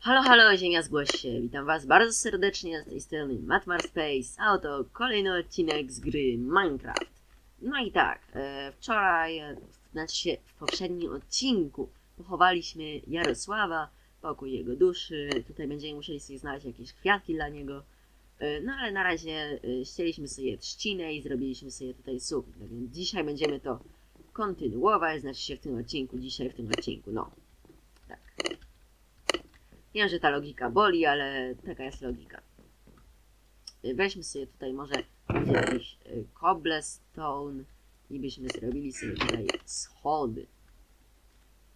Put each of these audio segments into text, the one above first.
Halo, halo, Ziemia zgłoś się. Witam Was bardzo serdecznie z tej strony Matmar Space, a oto kolejny odcinek z gry Minecraft. No i tak, e, wczoraj, e, znaczy się w poprzednim odcinku pochowaliśmy Jarosława, pokój jego duszy. Tutaj będziemy musieli sobie znaleźć jakieś kwiatki dla niego. E, no ale na razie e, ścięliśmy sobie trzcinę i zrobiliśmy sobie tutaj sufit. No więc dzisiaj będziemy to kontynuować, znaczy się w tym odcinku, dzisiaj w tym odcinku, no. Wiem, że ta logika boli, ale taka jest logika. Weźmy sobie tutaj może jakiś y, cobblestone i byśmy zrobili sobie tutaj schody.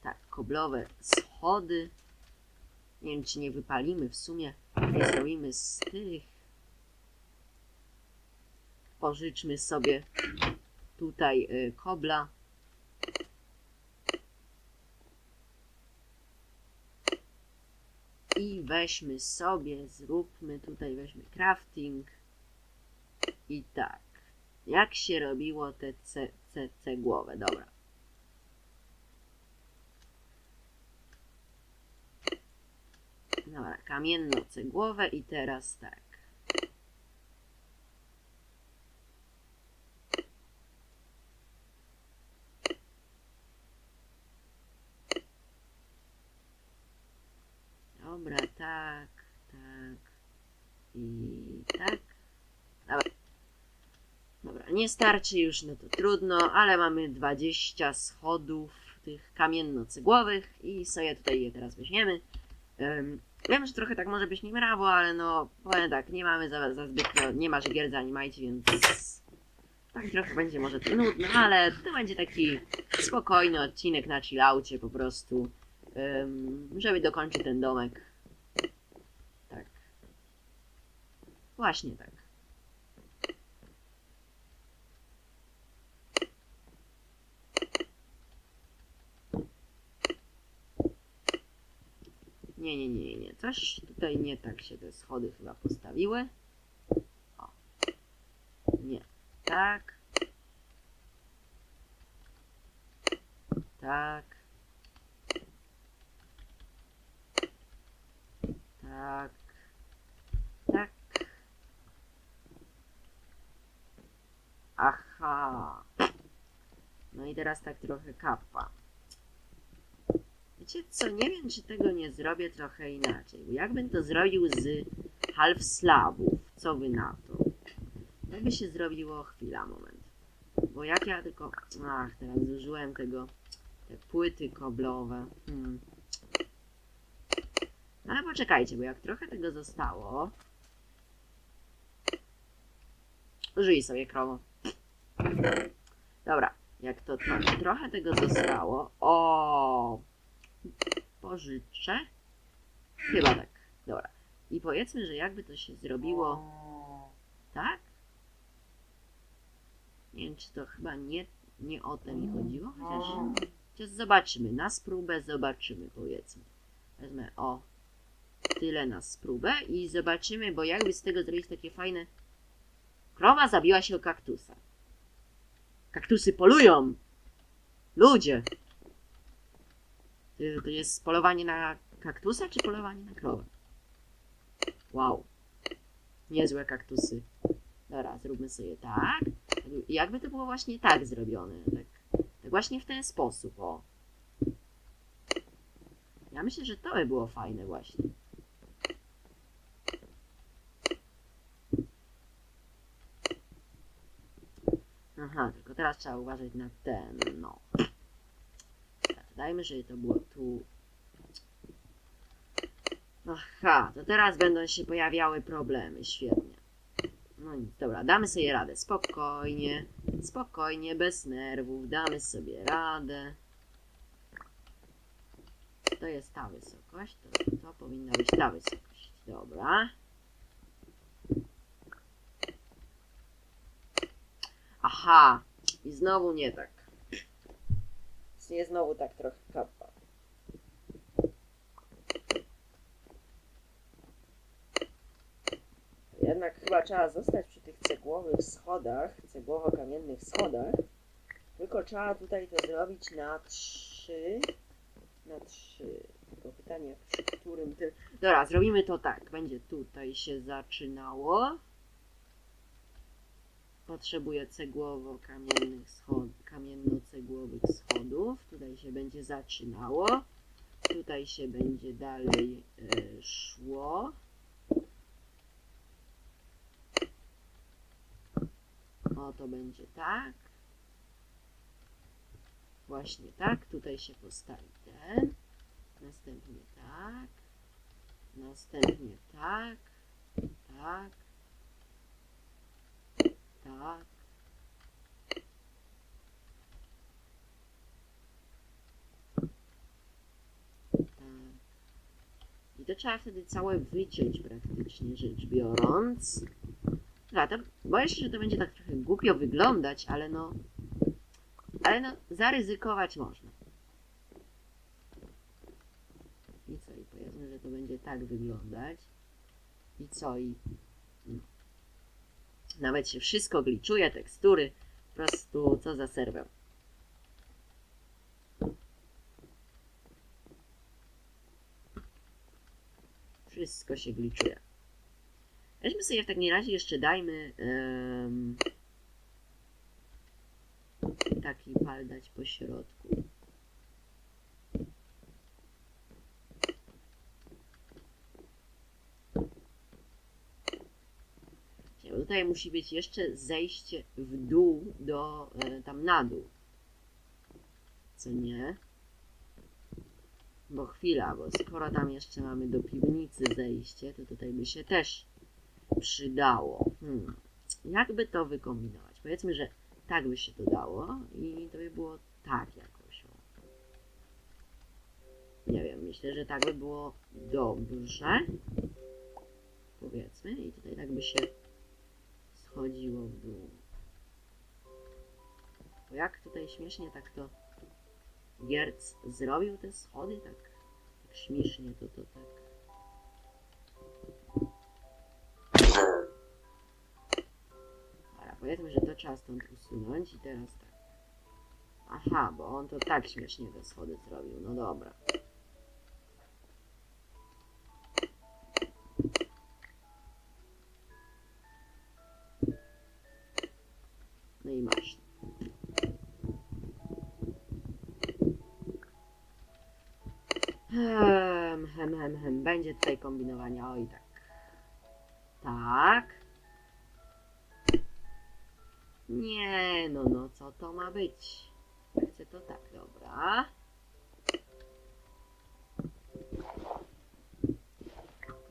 Tak, koblowe schody. Nie wiem, czy nie wypalimy w sumie. Nie zrobimy z tych. Pożyczmy sobie tutaj y, kobla. I weźmy sobie, zróbmy tutaj, weźmy crafting. I tak. Jak się robiło te ce, ce, cegłowe? Dobra. Dobra, kamienno-cegłowe i teraz tak. Dobra, tak, tak i tak. Dobra. Dobra, nie starczy już, no to trudno, ale mamy 20 schodów tych kamienno-cegłowych i sobie tutaj je teraz weźmiemy. Em, wiem, że trochę tak może być niemrawo, ale no powiem tak, nie mamy za, za zbytnio, nie ma gier z animajcie, więc tak trochę będzie może to nudne, ale to będzie taki spokojny odcinek na chillaucie po prostu. Ym, żeby dokończyć ten domek. Tak. Właśnie tak. Nie, nie, nie, nie. Coś tutaj nie tak się te schody chyba postawiły. O. Nie. Tak. Tak. Tak. Tak. Aha. No i teraz tak trochę kappa. Wiecie co, nie wiem czy tego nie zrobię trochę inaczej, jakbym to zrobił z half slabów, co wy na to? Jak by się zrobiło, chwila, moment. Bo jak ja tylko, ach, teraz zużyłem tego, te płyty koblowe. Hmm. Ale poczekajcie, bo jak trochę tego zostało. Użyj sobie krowo. Dobra, jak to tro- trochę tego zostało. O, pożyczę. Chyba tak. Dobra. I powiedzmy, że jakby to się zrobiło. Tak? Nie wiem, czy to chyba nie, nie o to mi chodziło, chociaż, chociaż zobaczymy. Na spróbę zobaczymy, powiedzmy. Wezmę o tyle na spróbę i zobaczymy, bo jakby z tego zrobić takie fajne. Krowa zabiła się o kaktusa. Kaktusy polują! Ludzie! To- To jest polowanie na kaktusa, czy polowanie na krowę? Wow. Niezłe kaktusy. Dobra, zróbmy sobie tak. Jakby to było właśnie tak zrobione. Tak, tak właśnie w ten sposób, o. Ja myślę, że to by było fajne właśnie. Aha, tylko teraz trzeba uważać na ten, no. Dajmy, żeby to było tu. Aha, to teraz będą się pojawiały problemy, świetnie. No nic, dobra, damy sobie radę, spokojnie, spokojnie, bez nerwów, damy sobie radę. To jest ta wysokość, to, to powinna być ta wysokość, dobra. Aha, i znowu nie tak. Nie znowu tak trochę kappa. Jednak chyba trzeba zostać przy tych cegłowych schodach, cegłowo-kamiennych schodach. Tylko trzeba tutaj to zrobić na trzy. Na trzy. Tylko pytanie, przy którym ty. Dobra, zrobimy to tak. Będzie tutaj się zaczynało. Potrzebuję cegłowo-kamiennych schod kamienno-cegłowych schodów. Tutaj się będzie zaczynało. Tutaj się będzie dalej e, szło. O, to będzie tak. Właśnie tak. Tutaj się postawi ten. Następnie tak. Następnie tak. Tak. Tak. Tak. I to trzeba wtedy całe wyciąć praktycznie rzecz biorąc. Zatem boję się, że to będzie tak trochę głupio wyglądać, ale no. Ale no, zaryzykować można. I co? I powiedzmy, że to będzie tak wyglądać. I co? I. Nawet się wszystko gliczuje, tekstury. Po prostu co za serwę. Wszystko się gliczuje. Weźmy sobie w takim razie jeszcze dajmy em, taki pal dać po środku. Bo Tutaj musi być jeszcze zejście w dół do e, tam na dół. Co nie? Bo chwila, bo skoro tam jeszcze mamy do piwnicy zejście, to tutaj by się też przydało. Hmm. Jakby to wykombinować? Powiedzmy, że tak by się to dało i to by było tak jakoś. Nie wiem, myślę, że tak by było dobrze. Powiedzmy i tutaj tak by się schodziło w dół. Bo jak tutaj śmiesznie tak to Gierc zrobił te schody, tak, tak śmiesznie to to tak. Dobra, powiedzmy, że to trzeba stąd usunąć i teraz tak. Aha, bo on to tak śmiesznie te schody zrobił. No dobra. Będzie tutaj kombinowania. Oj, tak. Tak. Nie, no, no, co to ma być? Chcę to tak, dobra.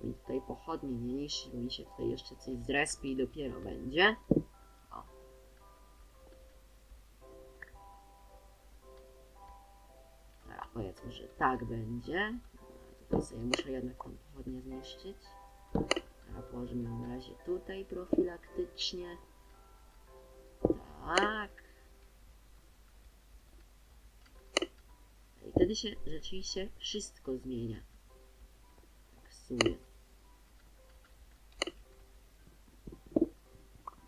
I tutaj pochodnie nie mi się tutaj jeszcze coś zrespi i dopiero będzie. O. Dobra, powiedzmy, że tak będzie. Sobie muszę jednak tą pochodnię zniszczyć. Dobra, położymy ją na razie tutaj profilaktycznie. Tak. I wtedy się rzeczywiście wszystko zmienia. Tak w sumie.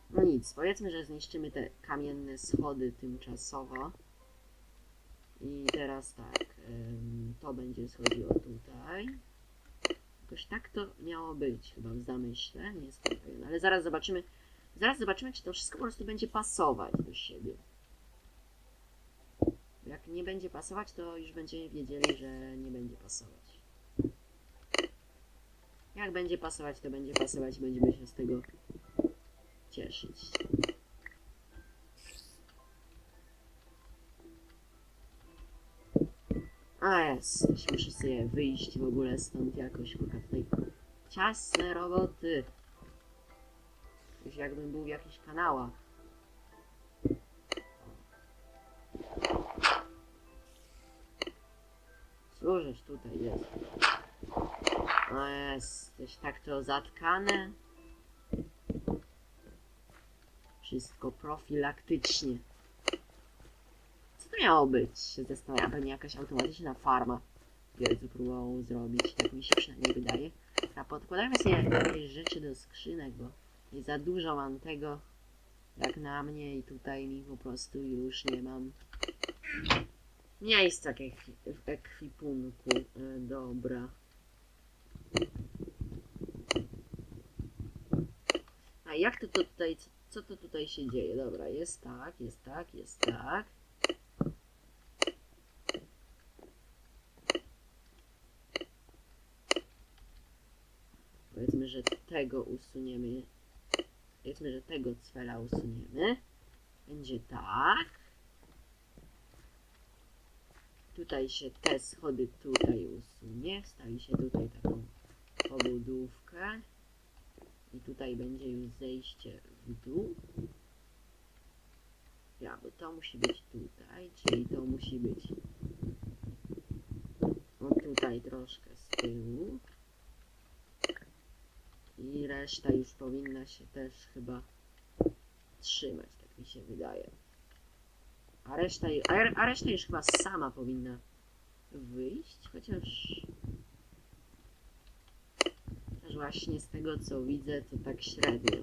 No nic, powiedzmy, że zniszczymy te kamienne schody tymczasowo. I teraz tak, to będzie schodziło tutaj. Jakoś tak to miało być chyba w zamyśle, nie jestem pewien, ale zaraz zobaczymy, zaraz zobaczymy, czy to wszystko po prostu będzie pasować do siebie. Jak nie będzie pasować, to już będziemy wiedzieli, że nie będzie pasować. Jak będzie pasować, to będzie pasować, będziemy się z tego cieszyć. A jest, muszę sobie wyjść w ogóle stąd jakoś, kurwa, tutaj ciasne roboty. Już jakbym był w jakichś kanałach. Służysz tutaj jest. No jest, też tak to zatkane. Wszystko profilaktycznie. Miało być? Zastanawiam, pewnie jakaś automatyczna farma. Wielcu próbował zrobić, tak mi się przynajmniej wydaje. A podkładajmy sobie jakieś rzeczy do skrzynek, bo nie za dużo mam tego jak na mnie i tutaj mi po prostu już nie mam miejsca w ekwi- w ekwipunku. E, dobra. A jak to, tutaj, co to tutaj się dzieje? Dobra, jest tak, jest tak, jest tak. Powiedzmy, że tego usuniemy. Powiedzmy, że tego cwela usuniemy. Będzie tak. Tutaj się te schody tutaj usunie. Wstawi się tutaj taką pobudówkę. I tutaj będzie już zejście w dół. Ja, bo to musi być tutaj, czyli to musi być o tutaj troszkę z tyłu. I reszta już powinna się też chyba trzymać, tak mi się wydaje. A reszta, a, reszta już chyba sama powinna wyjść, chociaż... Chociaż właśnie z tego co widzę, to tak średnio.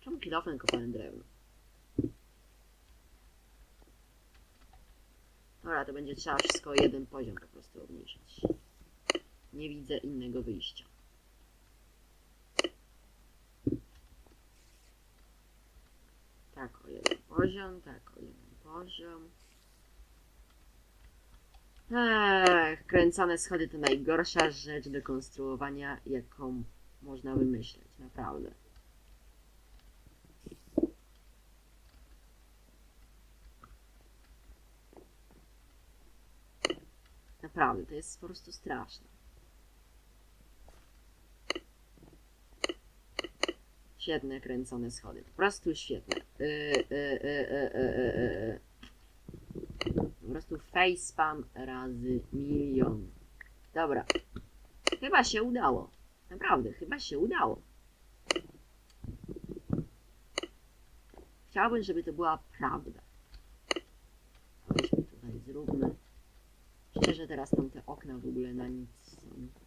Czemu kilofem kopałem drewno? Dobra, to będzie trzeba wszystko jeden poziom po prostu obniżyć. Nie widzę innego wyjścia. Tak, o jeden poziom, tak, o jeden poziom. Ech, kręcone schody to najgorsza rzecz do konstruowania, jaką można wymyśleć, naprawdę. Naprawdę, to jest po prostu straszne. Świetne kręcone schody, po prostu świetne. Yy, yy. Po prostu facepam razy milion. Dobra. Chyba się udało. Naprawdę, chyba się udało. Chciałbym, żeby to była prawda. Weźmy tutaj, zróbmy. Szczerze teraz tam te okna w ogóle na nic są.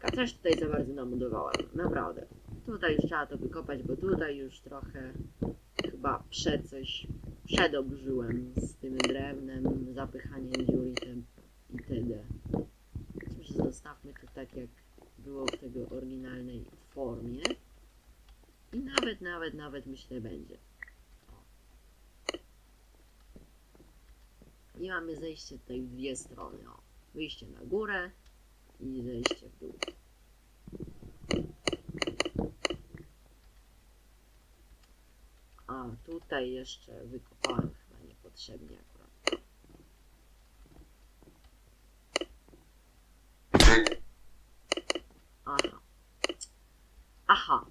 Tylko coś tutaj za bardzo namudowałem. Naprawdę. Tutaj już trzeba to wykopać, bo tutaj już trochę chyba prze coś przedobrzyłem z tym drewnem, zapychaniem dziur i tym itd. Zostawmy to tak jak było w tego oryginalnej formie. I nawet, nawet, nawet myślę będzie. I mamy zejście tutaj w dwie strony. O. Wyjście na górę i zejście w dół. A, tutaj jeszcze wykopałem chyba niepotrzebnie akurat. Aha. Aha.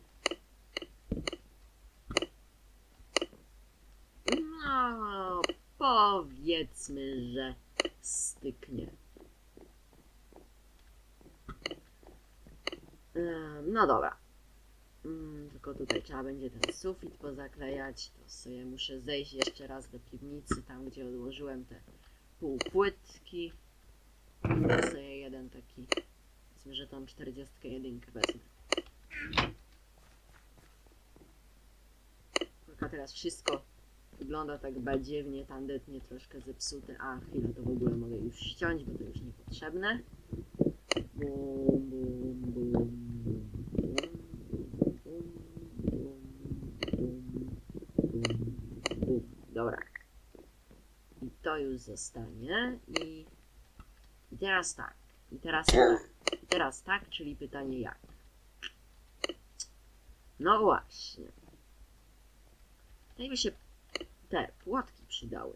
No, powiedzmy, że styknie. No dobra. Mm, tylko tutaj trzeba będzie ten sufit pozaklejać. To sobie muszę zejść jeszcze raz do piwnicy, tam gdzie odłożyłem te półpłytki. I sobie jeden taki, powiedzmy, że tą 41 wezmę. Tylko teraz wszystko wygląda tak badziewnie, tandetnie, troszkę zepsute. A, chwilę, to w ogóle mogę już ściąć, bo to już niepotrzebne. Bum, bum, bum, bum, bum, bum, bum, bum. Dobra. Zostanie. I, teraz tak. I teraz tak. I teraz tak, czyli pytanie jak. No właśnie. Tutaj by się te płotki przydały.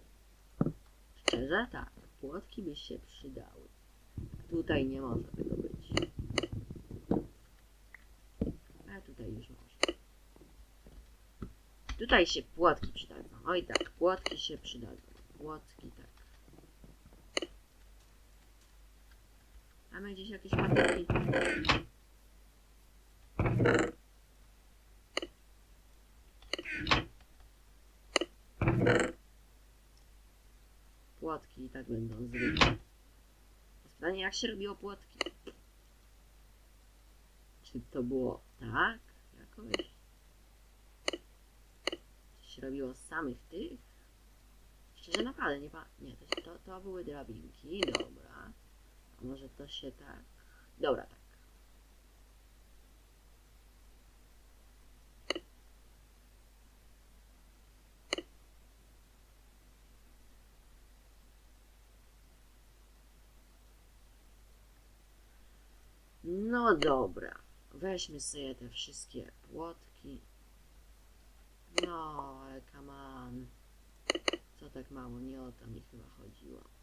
Szczerze? Tak. Płotki by się przydały. Tutaj nie może tego być. A tutaj już może. Tutaj się płotki przydadzą. Oj tak, płotki się przydadzą. Płotki tak. Mamy gdzieś jakieś patyki? Płotki i tak będą zwykłe. Jest pytanie, jak się robiło płotki? Czy to było tak jakoś? Czy się robiło z samych tych? Szczerze naprawdę nie pa... Nie, to, to, to były drabinki, dobra. Może to się tak... Dobra, tak. No dobra. Weźmy sobie te wszystkie płotki. No, ale come on. Co tak mało? Nie o to mi chyba chodziło.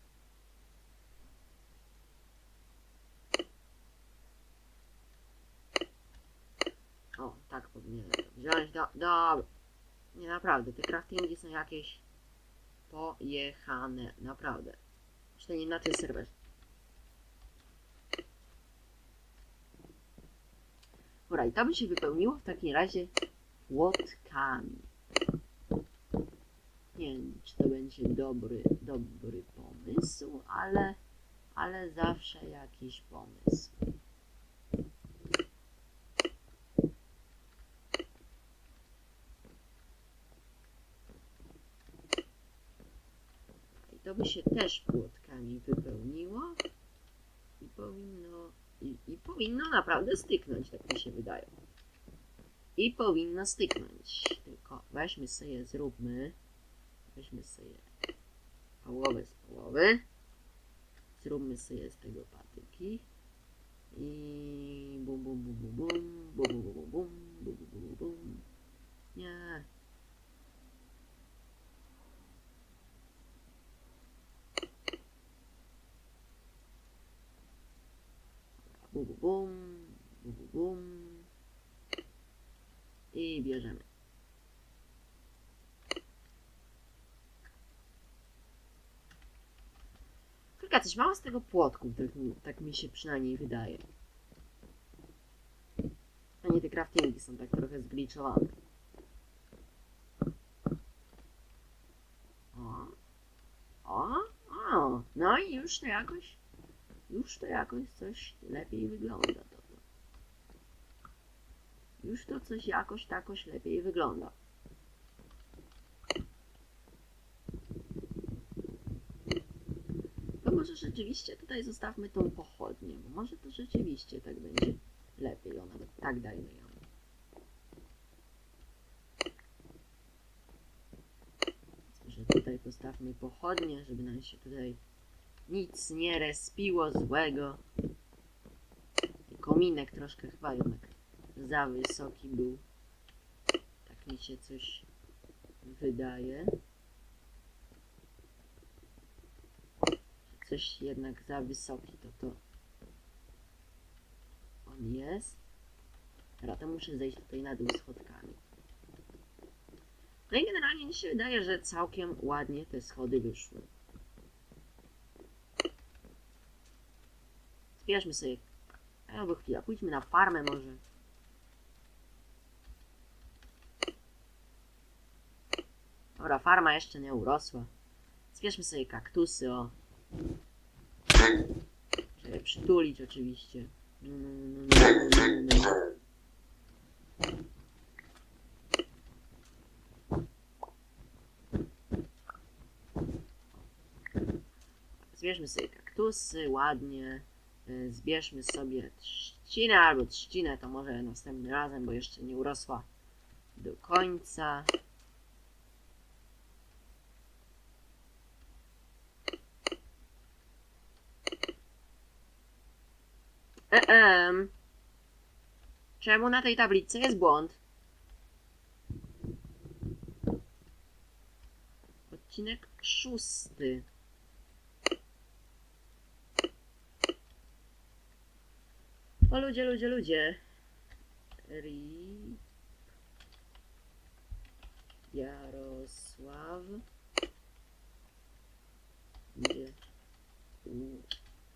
O, tak powinienem to wziąć. Do, dobra. Nie, naprawdę, te craftingi są jakieś pojechane. Naprawdę. Przynajmniej na tym serwerze. Dobra, i to by się wypełniło w takim razie płotkami. Nie wiem, czy to będzie dobry, dobry pomysł, ale, ale zawsze jakiś pomysł. By się też płotkami wypełniło i powinno, i, i powinno naprawdę styknąć, tak mi się wydaje. I powinno styknąć. Tylko weźmy sobie, zróbmy. Weźmy sobie połowę z połowy. Zróbmy sobie z tego patyki. I bum bum bum bum bum bum bum bum bum bum bum bum bum Nie. Bum bum bum i bierzemy. Tylko coś mało z tego płotku, tak tak mi się przynajmniej wydaje. A nie te craftingi są tak trochę zgliczowane. O, o, o, no i już to jakoś, już to jakoś coś lepiej wygląda. Już to coś jakoś takoś lepiej wygląda. To może rzeczywiście tutaj zostawmy tą pochodnię, bo może to rzeczywiście tak będzie lepiej. O, nawet tak dajmy ją. Może tutaj postawmy pochodnię, żeby nam się tutaj nic nie respiło złego. Kominek troszkę chyba jednak za wysoki był. Tak mi się coś wydaje. Coś jednak za wysoki to to on jest. Teraz to muszę zejść tutaj na dół schodkami. No i generalnie mi się wydaje, że całkiem ładnie te schody wyszły. Zbierzmy sobie. Albo chwila, pójdźmy na farmę może. Dobra, farma jeszcze nie urosła. Zbierzmy sobie kaktusy, o. Żeby przytulić oczywiście. No, no, no. Zbierzmy sobie kaktusy ładnie. Y, Zbierzmy sobie trzcinę albo trzcinę, to może następnym razem, bo jeszcze nie urosła do końca. Ehem. Czemu na tej tablicy jest błąd? Odcinek szósty. O ludzie, ludzie, ludzie. Ri... Jarosław. Gdzie?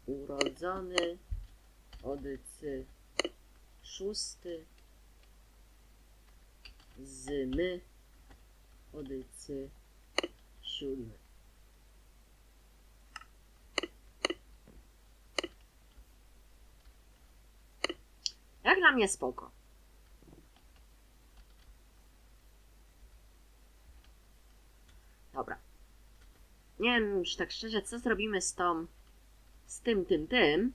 Urodzony Odycy szósty Zymy Odycy siódmy. Jak dla mnie spoko. Dobra. nie wiem już tak szczerze, co zrobimy z tą, z tym, tym, tym.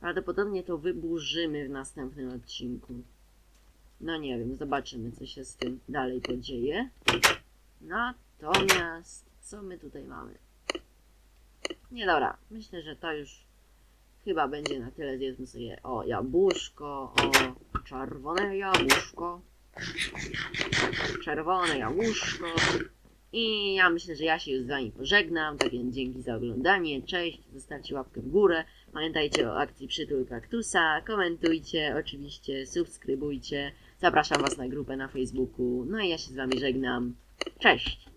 Prawdopodobnie to wyburzymy w następnym odcinku. No nie wiem, zobaczymy, co się z tym dalej podzieje. Natomiast, co my tutaj mamy? Nie dobra, myślę, że to już chyba będzie na tyle. Zjedzmy sobie, o, jabłuszko, o, czerwone jabłuszko. Czerwone jabłuszko. I ja myślę, że ja się już z Wami pożegnam. Tak więc dzięki za oglądanie. Cześć, zostawcie łapkę w górę. Pamiętajcie o akcji Przytul Kaktusa. Komentujcie, oczywiście, subskrybujcie. Zapraszam Was na grupę na Facebooku. No i ja się z Wami żegnam. Cześć!